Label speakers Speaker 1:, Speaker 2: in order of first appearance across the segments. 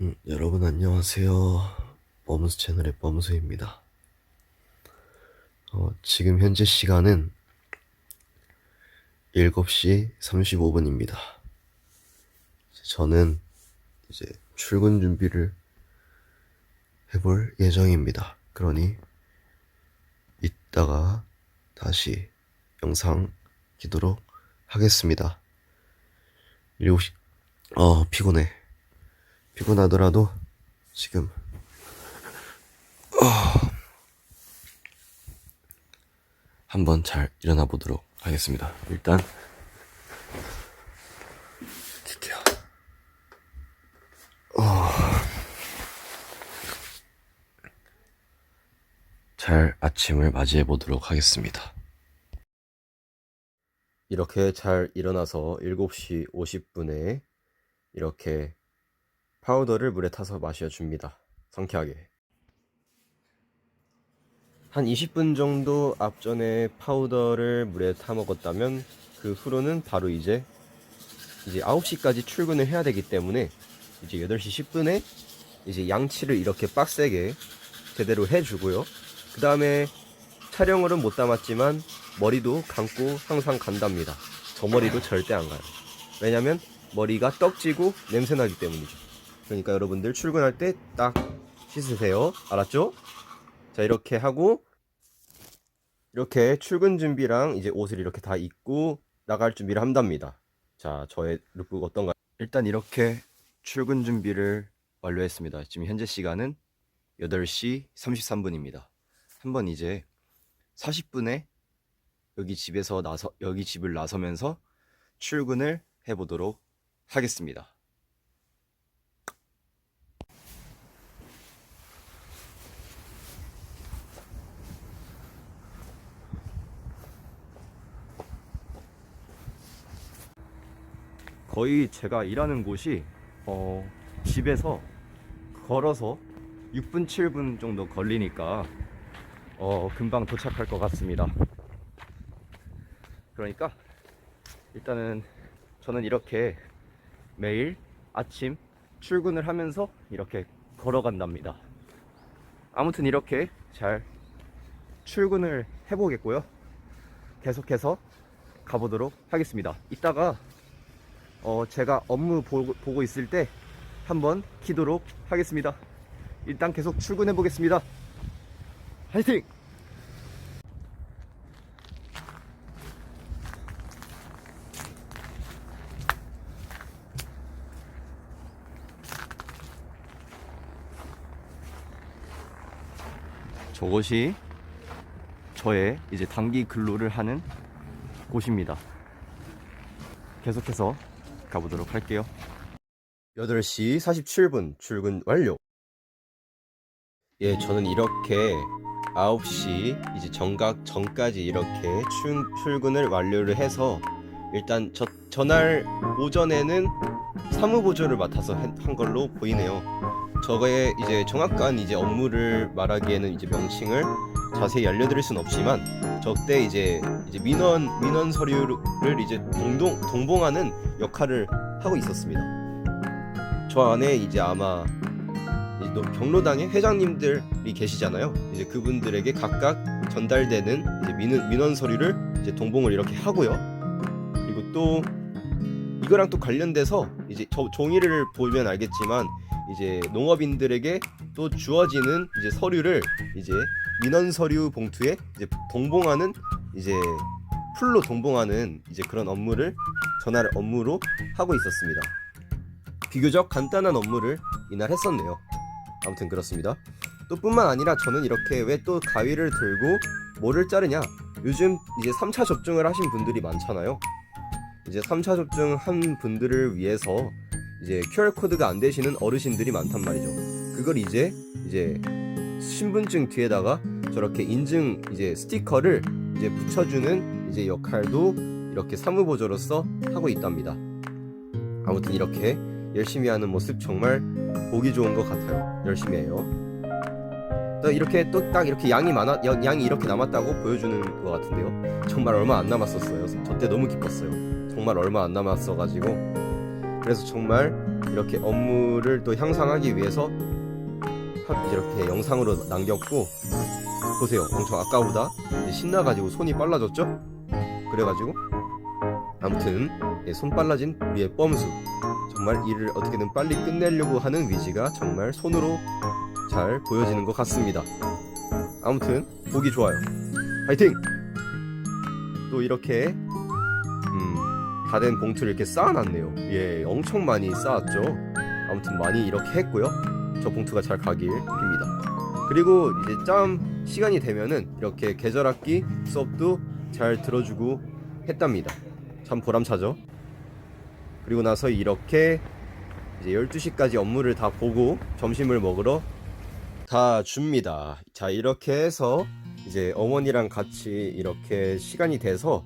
Speaker 1: 음, 여러분 안녕하세요. 범수 채널의 범수입니다. 어, 지금 현재 시간은 7시 35분입니다. 저는 이제 출근 준비를 해볼 예정입니다. 그러니 이따가 다시 영상 키도록 하겠습니다. 7시, 어, 피곤해. 피곤하더라도 지금 어, 한번 잘 일어나 보도록 하겠습니다. 일단 킬게요. 어, 잘 아침을 맞이해 보도록 하겠습니다. 이렇게 잘 일어나서 7시 50분에 이렇게 파우더를 물에 타서 마셔 줍니다. 상쾌하게. 한 20분 정도 앞전에 파우더를 물에 타 먹었다면 그 후로는 바로 이제 이제 9시까지 출근을 해야 되기 때문에 이제 8시 10분에 이제 양치를 이렇게 빡세게 제대로 해주고요. 그 다음에 촬영으로는 못 담았지만 머리도 감고 항상 간답니다. 저 머리도 절대 안 가요. 왜냐면 머리가 떡지고 냄새 나기 때문이죠. 그러니까 여러분들 출근할 때 딱 씻으세요. 알았죠? 자, 이렇게 하고 이렇게 출근 준비랑 이제 옷을 이렇게 다 입고 나갈 준비를 한답니다. 자, 저의 룩북 어떤가요? 일단 이렇게 출근 준비를 완료했습니다. 지금 현재 시간은 8시 33분입니다. 한번 이제 40분에 여기 집에서 나서 여기 집을 나서면서 출근을 해 보도록 하겠습니다. 거의 제가 일하는 곳이 어, 집에서 걸어서 6분 7분 정도 걸리니까 어, 금방 도착할 것 같습니다. 그러니까 일단은 저는 이렇게 매일 아침 출근을 하면서 이렇게 걸어간답니다. 아무튼 이렇게 잘 출근을 해보겠고요. 계속해서 가보도록 하겠습니다. 이따가 어, 제가 업무 보고, 보고 있을 때 한번 키도록 하겠습니다. 일단 계속 출근해 보겠습니다. 화이팅! 저것이 저의 이제 단기 근로를 하는 곳입니다. 계속해서 가보도록 할게요. 8시 47분 출근 완료. 예, 저는 이렇게 9시 이제 정각 전까지 이렇게 출, 출근을 완료를 해서 일단 저, 전날 오전에는 사무보조를 맡아서 한, 한 걸로 보이네요. 저거의 이제 정확한 이제 업무를 말하기에는 이제 명칭을 자세히 알려드릴 순 없지만 저때 이제 이제 민원 민원 서류를 이제 동동 동봉하는 역할을 하고 있었습니다. 저 안에 이제 아마 경로당의 회장님들이 계시잖아요. 이제 그분들에게 각각 전달되는 이제 민원, 민원 서류를 이제 동봉을 이렇게 하고요. 그리고 또 이거랑 또 관련돼서 이제 저 종이를 보면 알겠지만 이제 농업인들에게 또 주어지는 이제 서류를 이제 민원 서류 봉투에 이제 동봉하는 이제 풀로 동봉하는 이제 그런 업무를 전날 업무로 하고 있었습니다. 비교적 간단한 업무를 이날 했었네요. 아무튼 그렇습니다. 또 뿐만 아니라 저는 이렇게 왜 또 가위를 들고 뭐를 자르냐? 요즘 이제 3차 접종을 하신 분들이 많잖아요. 이제 3차 접종 한 분들을 위해서 이제 QR 코드가 안 되시는 어르신들이 많단 말이죠. 그걸 이제 이제 신분증 뒤에다가 저렇게 인증 이제 스티커를 이제 붙여주는 이제 역할도 이렇게 사무보조로서 하고 있답니다. 아무튼 이렇게 열심히 하는 모습 정말 보기 좋은 것 같아요. 열심히 해요. 또 이렇게 또 딱 이렇게 양이 많아 양- 양이 이렇게 남았다고 보여주는 것 같은데요. 정말 얼마 안 남았었어요. 저 때 너무 기뻤어요. 정말 얼마 안 남았어가지고 그래서 정말 이렇게 업무를 또 향상하기 위해서 하- 이렇게 영상으로 남겼고 보세요. 엄청 아까보다 신나가지고 손이 빨라졌죠? 그래가지고 아무튼 예, 손 빨라진 우리의 뻔수. 정말 일을 어떻게든 빨리 끝내려고 하는 위지가 정말 손으로 잘 보여지는 것 같습니다. 아무튼 보기 좋아요. 파이팅! 또 이렇게 음, 다 된 봉투를 이렇게 쌓아놨네요. 예 엄청 많이 쌓았죠. 아무튼 많이 이렇게 했고요 저 봉투가 잘 가길 빕니다. 그리고 이제 짬 시간이 되면은 이렇게 계절학기 수업도 잘 들어주고 했답니다. 참 보람차죠? 그리고 나서 이렇게 이제 12시까지 업무를 다 보고 점심을 먹으러 다 줍니다. 자 이렇게 해서 이제 어머니랑 같이 이렇게 시간이 돼서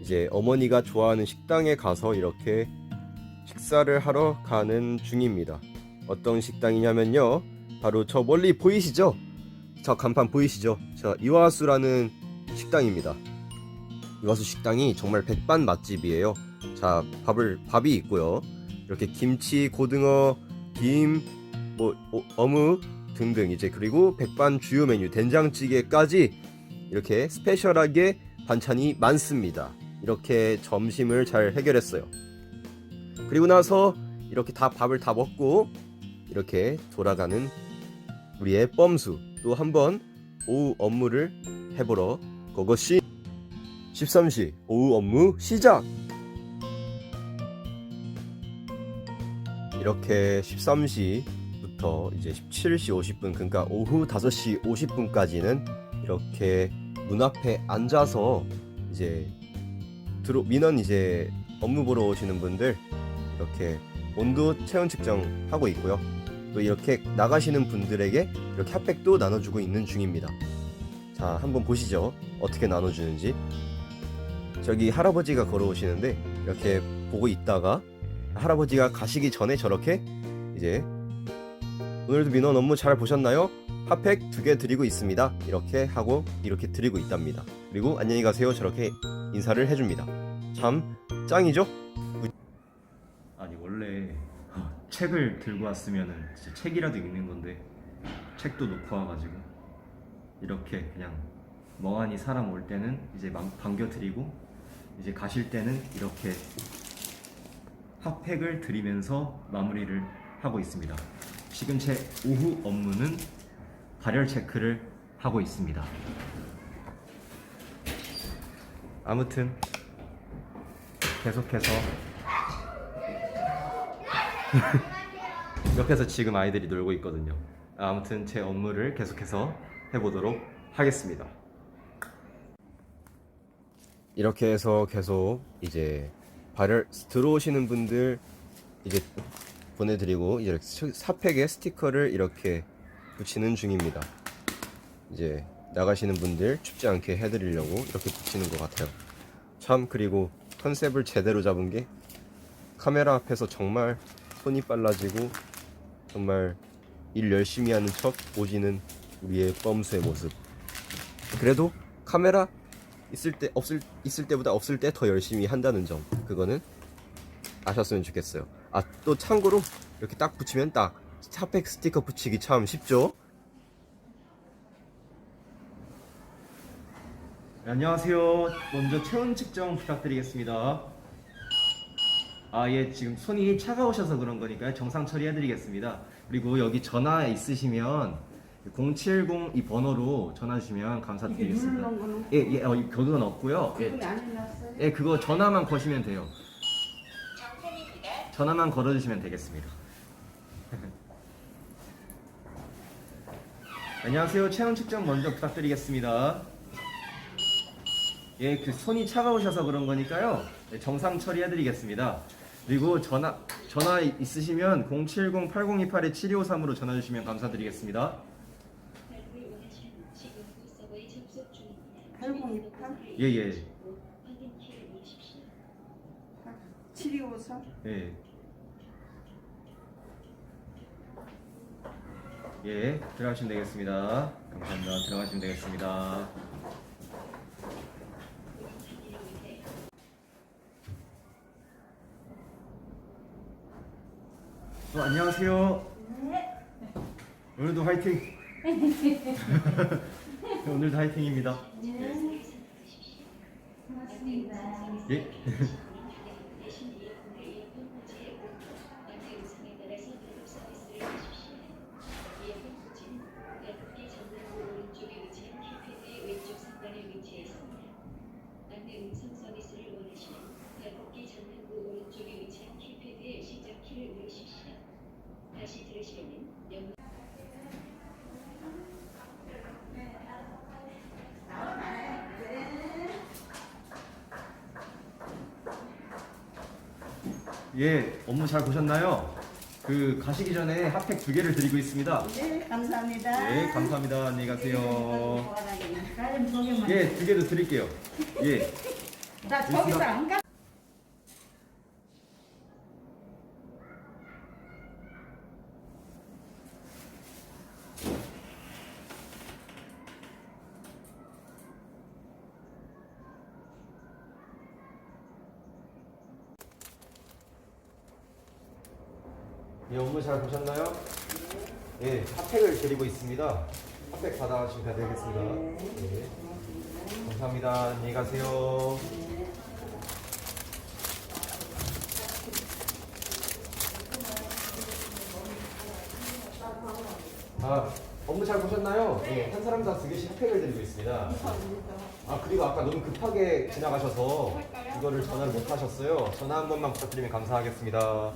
Speaker 1: 이제 어머니가 좋아하는 식당에 가서 이렇게 식사를 하러 가는 중입니다. 어떤 식당이냐면요. 바로 저 멀리 보이시죠? 저 간판 보이시죠? 저 이화수라는 식당입니다. 이화수 식당이 정말 백반 맛집이에요. 자, 밥을 밥이 있고요. 이렇게 김치, 고등어, 김, 뭐 어, 어묵 등등 이제 그리고 백반 주요 메뉴 된장찌개까지 이렇게 스페셜하게 반찬이 많습니다. 이렇게 점심을 잘 해결했어요. 그리고 나서 이렇게 다 밥을 다 먹고 이렇게 돌아가는 우리의 뻔수 또 한 번 오후 업무를 해보러 그것이 13시 오후 업무 시작 이렇게 13시부터 이제 17시 50분 그러니까 오후 5시 50분까지는 이렇게 문 앞에 앉아서 이제 들어 민원 이제 업무 보러 오시는 분들 이렇게 온도 체온 측정 하고 있고요. 또 이렇게 나가시는 분들에게 이렇게 핫팩도 나눠주고 있는 중입니다. 자, 한번 보시죠. 어떻게 나눠주는지. 저기 할아버지가 걸어오시는데 이렇게 보고 있다가 할아버지가 가시기 전에 저렇게 이제 오늘도 민원 업무 잘 보셨나요? 핫팩 두 개 드리고 있습니다. 이렇게 하고 이렇게 드리고 있답니다. 그리고 안녕히 가세요. 저렇게 인사를 해줍니다. 참 짱이죠?
Speaker 2: 책을 들고 왔으면은 진짜 책이라도 읽는 건데 책도 놓고 와가지고 이렇게 그냥 멍하니 사람 올 때는 이제 맘- 반겨드리고 이제 가실 때는 이렇게 핫팩을 드리면서 마무리를 하고 있습니다. 지금 제 오후 업무는 발열 체크를 하고 있습니다. 아무튼 계속해서 이렇게 해서 지금 아이들이 놀고 있거든요. 아무튼 제 업무를 계속해서 해보도록 하겠습니다.
Speaker 1: 이렇게 해서 계속 이제 발열 들어오시는 분들 이제 보내드리고 이제 사팩에 스티커를 이렇게 붙이는 중입니다. 이제 나가시는 분들 춥지 않게 해드리려고 이렇게 붙이는 것 같아요. 참 그리고 컨셉을 제대로 잡은 게 카메라 앞에서 정말 손이 빨라지고 정말 일 열심히 하는 척 오지는 우리의 뻔수의 모습. 그래도 카메라 있을 때 없을 있을 때보다 없을 때 더 열심히 한다는 점 그거는 아셨으면 좋겠어요. 아 또 참고로 이렇게 딱 붙이면 딱 핫팩 스티커 붙이기 참 쉽죠?
Speaker 2: 네, 안녕하세요. 먼저 체온 측정 부탁드리겠습니다. 아, 예, 지금 손이 차가우셔서 그런 거니까요. 정상 처리해드리겠습니다. 그리고 여기 전화 있으시면 070 이 번호로 전화 주시면 감사드리겠습니다.
Speaker 3: 누르는 거는
Speaker 2: 예, 예, 어, 그건 없고요. 예,
Speaker 3: 안?
Speaker 2: 예, 그거 전화만 거시면 돼요. 전화만 걸어주시면 되겠습니다. 안녕하세요. 체온 측정 먼저 부탁드리겠습니다. 예, 그 손이 차가우셔서 그런 거니까요. 네, 정상 처리해드리겠습니다. 그리고 전화 전화 있으시면 070-8028-7253으로 전화 주시면 감사드리겠습니다.
Speaker 3: 8028
Speaker 2: 예, 예,
Speaker 3: 7254
Speaker 2: 예. 예, 들어가시면 되겠습니다. 감사합니다. 들어가시면 되겠습니다.
Speaker 1: 어, 안녕하세요. 오늘도 화이팅. 오늘도 화이팅입니다. 예.
Speaker 2: 안내 음성 서비스를 원하시면 벽곡기 전등부 오른쪽에 위치한 키패드의 시작 키를 누르십시오. 다시 들으시려면 영
Speaker 1: 예, 업무 잘 보셨나요? 그 가시기 전에 핫팩 두 개를 드리고 있습니다.
Speaker 3: 네, 감사합니다.
Speaker 1: 예, 감사합니다. 안녕히 가세요.
Speaker 3: 소개만.
Speaker 1: 예, 두 개도 드릴게요. 예.
Speaker 3: 자, 저기서 안 가?
Speaker 1: 예, 업무 잘 보셨나요? 예, 핫팩을 드리고 있습니다. 핫팩 받아가시면 되겠습니다. 예. 감사합니다. 안녕히 가세요. 아, 업무 잘 보셨나요? 예, 한 사람당 두 개씩 핫팩을 드리고 있습니다. 아, 그리고 아까 너무 급하게 지나가셔서 이거를 전화를 못 하셨어요. 전화 한 번만 부탁드리면 감사하겠습니다.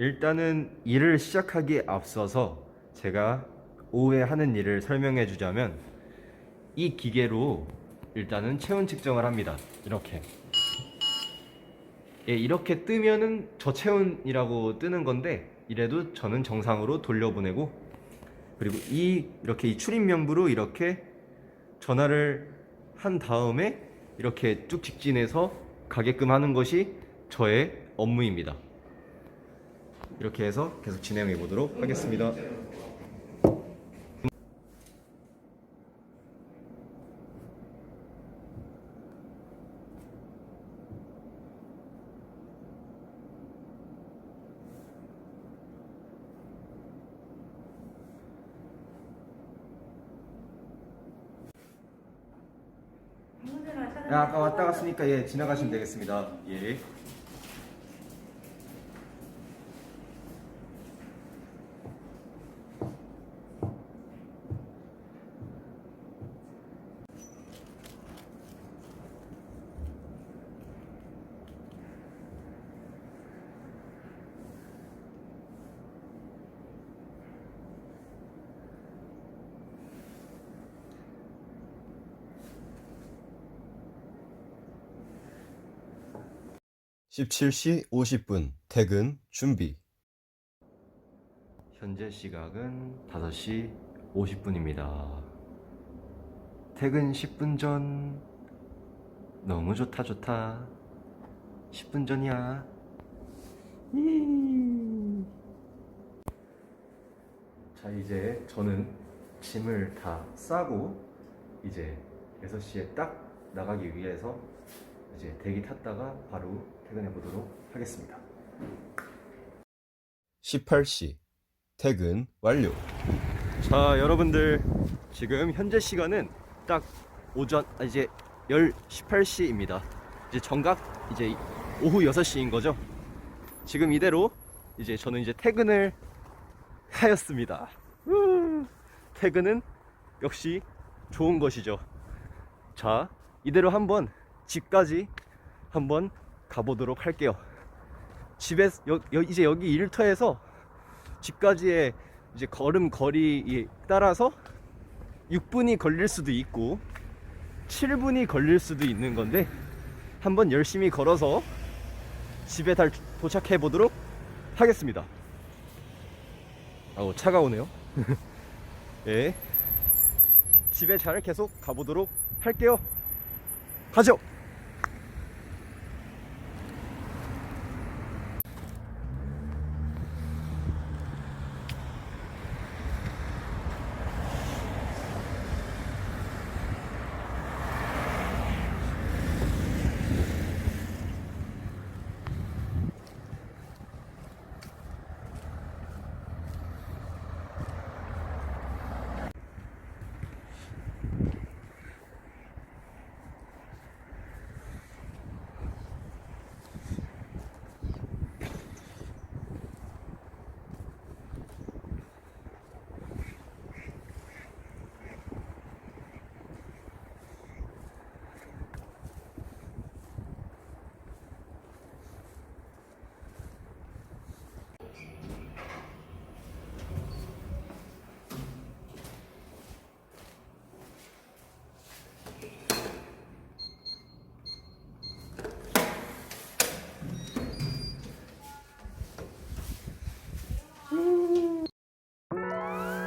Speaker 1: 일단은 일을 시작하기에 앞서서 제가 오후에 하는 일을 설명해 주자면 이 기계로 일단은 체온 측정을 합니다. 이렇게. 예, 이렇게 뜨면은 저체온이라고 뜨는 건데 이래도 저는 정상으로 돌려보내고 그리고 이 이렇게 이 출입 명부로 이렇게 전화를 한 다음에 이렇게 쭉 직진해서 가게끔 하는 것이 저의 업무입니다. 이렇게 해서 계속 진행해 보도록 하겠습니다. 야, 아까 왔다 갔으니까 예 지나가시면 되겠습니다. 예.
Speaker 4: 십칠 시 오십 분 퇴근 준비.
Speaker 1: 현재 시각은 5시 50분입니다. 퇴근 10분 전. 너무 좋다, 좋다. 10분 전이야. 이. 자, 이제 저는 짐을 다 싸고, 이제 6시에 딱 나가기 위해서 이제 대기 탔다가 바로 퇴근해 보도록 하겠습니다.
Speaker 4: 십팔 시 퇴근 완료.
Speaker 1: 자 여러분들 지금 현재 시간은 딱 오전 아, 이제 10 18시입니다 이제 정각 이제 오후 6시인 거죠 지금 이대로 이제 저는 이제 퇴근을 하였습니다 우, 퇴근은 역시 좋은 것이죠 자 이대로 한번 집까지 한번 가보도록 할게요 집에 여, 여, 이제 여기 일터에서 집까지의 이제 걸음 거리에 따라서 6분이 걸릴 수도 있고 7분이 걸릴 수도 있는 건데 한번 열심히 걸어서 집에 달 도착해 보도록 하겠습니다. 아우 차가우네요. 예. 집에 잘 계속 가보도록 할게요. 가죠.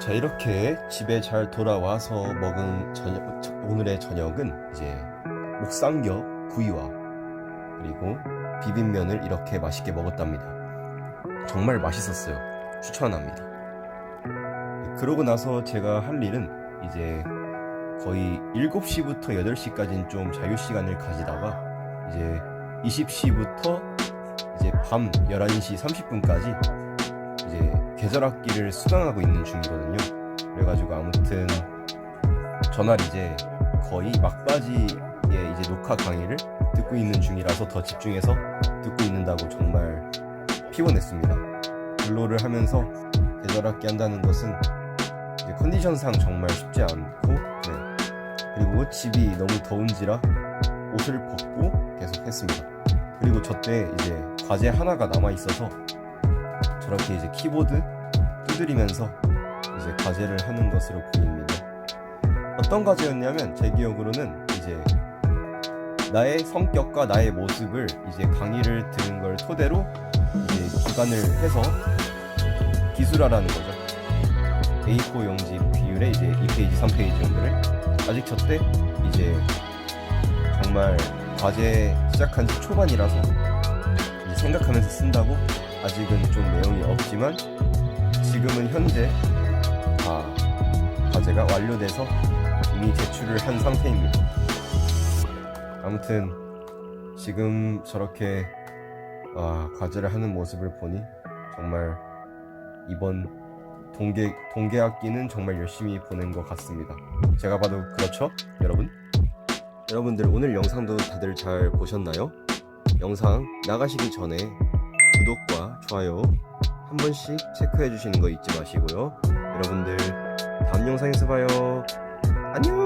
Speaker 1: 자 이렇게 집에 잘 돌아와서 먹은 저녁, 저- 오늘의 저녁은 이제 목삼겹 구이와 그리고 비빔면을 이렇게 맛있게 먹었답니다. 정말 맛있었어요. 추천합니다. 그러고 나서 제가 할 일은 이제 거의 7시부터 8시까지는 좀 자유 시간을 가지다가 이제 20시부터 이제 밤 11시 30분까지 이제 계절학기를 수강하고 있는 중이거든요. 그래가지고 아무튼 전날 이제 거의 막바지에 이제 녹화 강의를 듣고 있는 중이라서 더 집중해서 듣고 있는다고 정말 피곤했습니다. 근로를 하면서 계절학기 한다는 것은 컨디션상 정말 쉽지 않고 그래요. 그리고 집이 너무 더운지라 옷을 벗고 계속 했습니다. 그리고 저 때 이제 과제 하나가 남아 있어서 저렇게 이제 키보드 두드리면서 이제 과제를 하는 것으로 보입니다. 어떤 과제였냐면 제 기억으로는 이제 나의 성격과 나의 모습을 이제 강의를 들은 걸 토대로 이제 주관을 해서 기술하라는 거죠. A4 용지 비율의 이제 2페이지, 3페이지 정도를 아직 저때 이제 정말 과제 시작한 지 초반이라서 생각하면서 쓴다고 아직은 좀 내용이 없지만 지금은 현재 다 과제가 완료돼서 이미 제출을 한 상태입니다. 아무튼 지금 저렇게 아, 과제를 하는 모습을 보니 정말 이번 동계 동계 학기는 정말 열심히 보낸 것 같습니다. 제가 봐도 그렇죠, 여러분? 여러분들 오늘 영상도 다들 잘 보셨나요? 영상 나가시기 전에 좋아요 한 번씩 체크해 주시는 거 잊지 마시고요. 여러분들 다음 영상에서 봐요. 안녕.